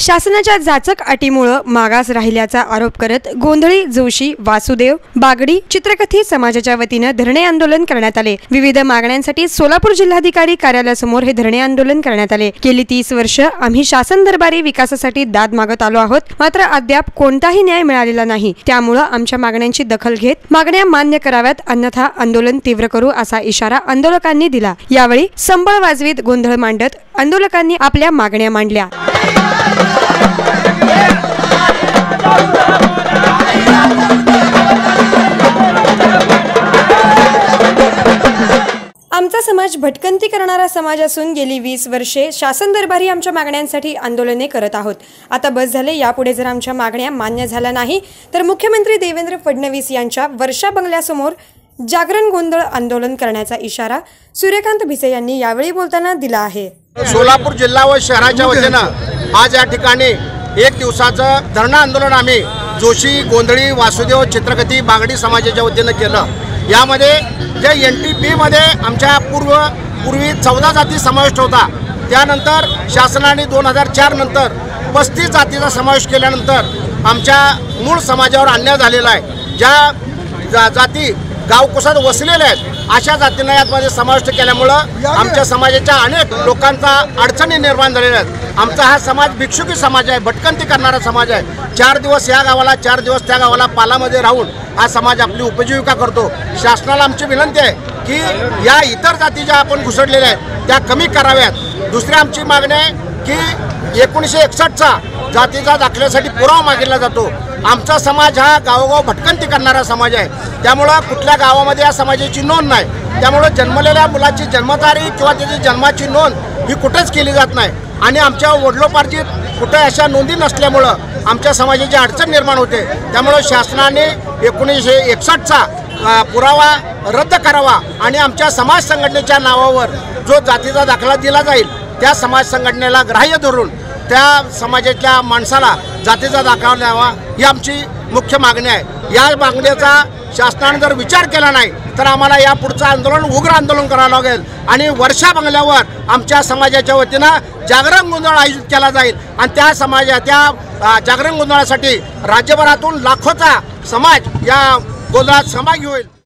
शासनाच्या जाचक अटीमुळं मागास राहिल्याचा आरोप करत गोंधळी जोशी वासुदेव बागडी चित्रकथी समाजाच्या वतीनं धरणे आंदोलन करण्यात आले. विविध मागण्यांसाठी सोलापूर जिल्हाधिकारी कार्यालयासमोर हे धरणे आंदोलन करण्यात आले. गेली तीस वर्ष आम्ही शासन दरबारी विकासासाठी दाद मागत आलो आहोत. मात्र अद्याप कोणताही न्याय मिळालेला नाही. त्यामुळं आमच्या मागण्यांची दखल घेत मागण्या मान्य कराव्यात अन्यथा आंदोलन तीव्र करू असा इशारा आंदोलकांनी दिला. यावेळी संबळ वाजवीत गोंधळ मांडत आंदोलकांनी आपल्या मागण्या मांडल्या. आमचा समाज भटकंती करणारा समाज असून गेली वीस वर्षे शासन दरबारी आमच्या मागण्यांसाठी आंदोलने करत आहोत. आता बस झाले यापुढे जर आमच्या मागण्या मान्य झाल्या नाही तर मुख्यमंत्री देवेंद्र फडणवीस यांच्या वर्षा बंगल्यासमोर जागरण गोंधळ आंदोलन करण्याचा इशारा सूर्यकांत भिसे यांनी यावेळी बोलताना दिला आहे. सोलापूर जिल्हा व शहराच्या वतीनं आज या ठिकाणी एक दिवसाचं धरणं आंदोलन आम्ही जोशी गोंधळी वासुदेव चित्रकथी बागडी समाजाच्या वतीनं केलं. यामध्ये जे एन टी पीमध्ये आमच्या पूर्व पूर्वी चौदा जाती समाविष्ट होता त्यानंतर शासनाने दोन हजार चार नंतर पस्तीस जातीचा समावेश केल्यानंतर आमच्या मूळ समाजावर अन्याय झालेला आहे. ज्या जा जाती गावकुसात वसलेल्या आहेत. अशा जातींना यामध्ये समाविष्ट केल्यामुळं आमच्या समाजाच्या अनेक लोकांचा अडचणी निर्माण झालेल्या आहेत. आमचा हा समाज भिक्षुकी समाज आहे भटकंती करणारा समाज आहे. चार दिवस या गावाला चार दिवस त्या गावाला पालामध्ये राहून हा समाज आपली उपजीविका करतो. शासनाला आमची विनंती आहे की या इतर जाती ज्या आपण घुसडलेल्या आहेत त्या कमी कराव्यात. दुसरी आमची मागणी आहे की एकोणीसशे एकसष्टचा जातीचा दाखल्यासाठी पुरावा मागितला जातो. आमचा समाज हा गावोगाव भटकंती करणारा समाज आहे. त्यामुळं कुठल्या गावामध्ये या समाजाची नोंद नाही. त्यामुळं जन्मलेल्या मुलाची जन्मतारीख किंवा त्याची जन्माची नोंद ही कुठेच केली जात नाही. आणि आमच्या वडलोपार्जित कुठे अशा नोंदी नसल्यामुळं आमच्या समाजाची अडचण निर्माण होते. त्यामुळं शासनाने एकोणीसशे एकसष्टचा पुरावा रद्द करावा आणि आमच्या समाज संघटनेच्या नावावर जो जातीचा दाखला दिला जाईल त्या समाज संघटनेला ग्राह्य धरून त्या समाजातल्या माणसाला जातीचा दाखला द्यावा ही आमची मुख्य मागणी आहे. या मागणीचा शासनाने जर विचार केला नाही तर आम्हाला या पुढचं आंदोलन उग्र आंदोलन करावं लागेल. आणि वर्षा बंगल्यावर आमच्या समाजाच्या वतीनं जागरण गोंधळ आयोजित केला जाईल. आणि त्या समाजा त्या जागरण गोंधळासाठी राज्यभरातून लाखोचा समाज या गोंधळात सहभागी होईल.